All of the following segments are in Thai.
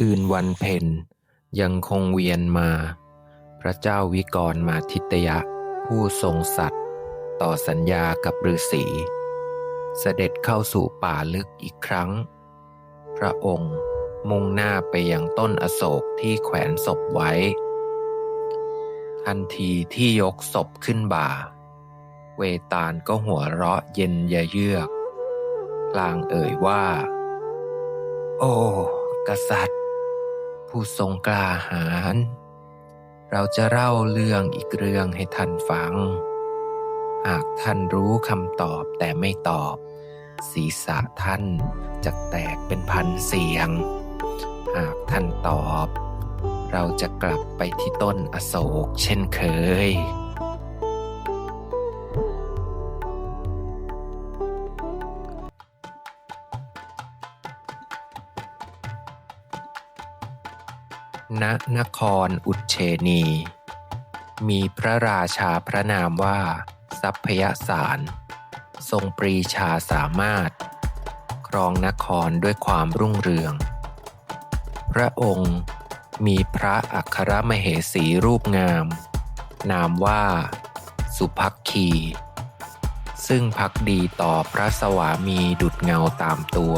คืนวันเพ็ญยังคงเวียนมา พระเจ้าวิกรมาทิตยะ ผู้ทรงสัตย์ต่อสัญญากับฤาษีเสด็จเข้าสู่ป่าลึกอีกครั้ง พระองค์มุ่งหน้าไปยังต้นอโศกที่แขวนศพไว้ ทันทีที่ยกศพขึ้นบ่า เวตาลก็หัวเราะเย็นยะเยือก ลางเอ่ยว่า โอ้ กษัตริย์ ผู้ทรงกล้าหาญเราจะเล่าเรื่องอีกเรื่องให้ท่านฟัง หากท่านรู้คำตอบแต่ไม่ตอบ ศีรษะท่านจะแตกเป็นพันเสียง หากท่านตอบ เราจะกลับไปที่ต้นอโศกเช่นเคย ณนครอุเชนี มีพระราชาพระนามว่า สัพพยสาร ทรงปรีชาสามารถ ครองนครด้วยความรุ่งเรือง พระองค์มีพระอัครมเหสีรูปงาม นามว่า สุภักคี ซึ่งพักดีต่อพระสวามีดุดเงาตามตัว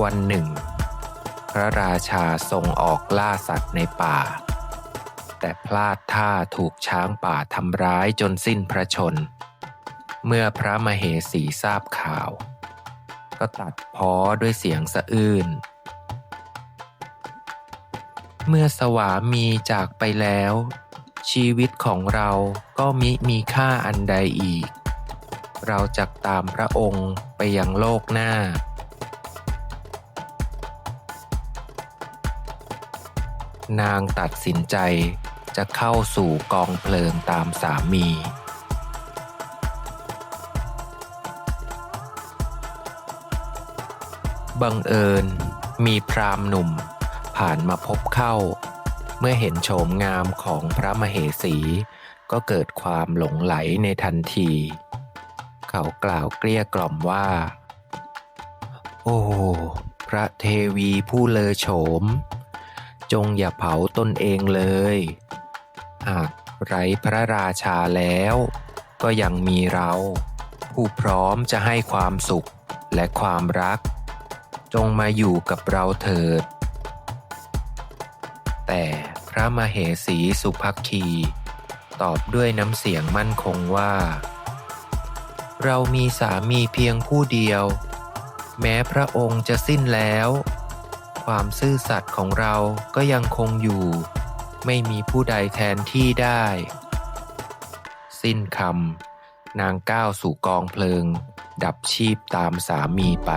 วันหนึ่ง พระราชาทรงออกล่าสัตว์ในป่า แต่พลาดท่าถูกช้างป่าทำร้ายจนสิ้นพระชน เมื่อพระมเหสีทราบข่าว ก็ตัดพ้อด้วยเสียงสะอื้นเมื่อสวามีจากไปแล้ว ชีวิตของเราก็มิมีค่าอันใดอีก เราจะตามพระองค์ไปยังโลกหน้า นางตัดสินใจจะเข้าสู่กองเพลิงตามสามี บังเอิญมีพรามหนุ่มผ่านมาพบเข้า เมื่อเห็นโฉมงามของพระมเหสี ก็เกิดความหลงไหลในทันที เขากล่าวเกลี้ยกล่อมว่า โอ้ พระเทวีผู้เลอโฉม จงอย่าเผาตนเองเลย หากไร้พระราชาแล้ว ก็ยังมีเรา ผู้พร้อมจะให้ความสุขและความรัก จงมาอยู่กับเราเถิด แต่พระมเหสีสุภักคีตอบด้วยน้ำเสียงมั่นคงว่า เรามีสามีเพียงผู้เดียว แม้พระองค์จะสิ้นแล้ว ความซื่อสัตย์ของเราก็ยังคงอยู่ ไม่มีผู้ใดแทนที่ได้ สิ้นคำนางก้าวสู่กองเพลิง ดับชีพตามสามีไป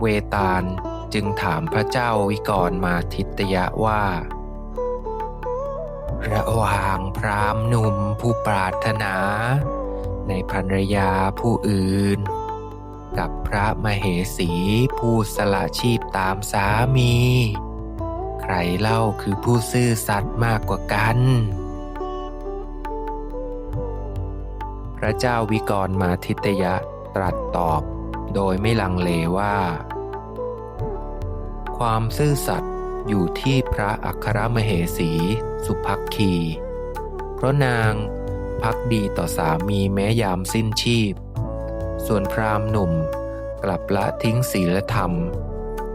เวตาลจึงถามพระเจ้าวิกรมาทิตยะว่า ระหว่างพรามหนุ่มผู้ปรารถนา ในภรรยาผู้อื่น กับพระมเหสีผู้สละชีพตามสามี ใครเล่าคือผู้ซื่อสัตย์มากกว่ากัน พระเจ้าวิกรมาทิตยะตรัสตอบโดยไม่ลังเลว่า ความซื่อสัตย์อยู่ที่พระอัครมเหสีสุภักคี เพราะนาง พักดีต่อสามีแม้ยามสิ้นชีพ ส่วนพราหมณ์หนุ่มกลับละทิ้งศีลธรรม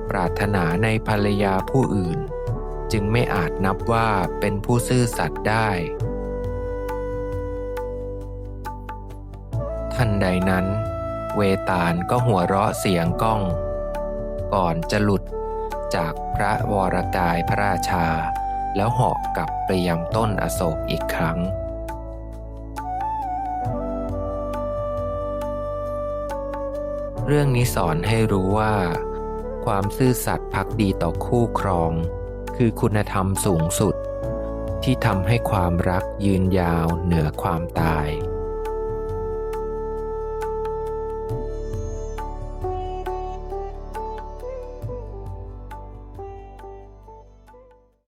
ปรารถนาในภรรยาผู้อื่น จึงไม่อาจนับว่าเป็นผู้ซื่อสัตย์ได้ ทันใดนั้น เวตาลก็หัวเราะเสียงก้อง ก่อนจะหลุดจากพระวรกายพระราชา แล้วเหาะกลับไปยังต้นอโศกอีกครั้ง เรื่องนี้สอนให้รู้ว่า ความซื่อสัตย์พักดีต่อคู่ครอง คือคุณธรรมสูงสุด ที่ทำให้ความรักยืนยาวเหนือความตาย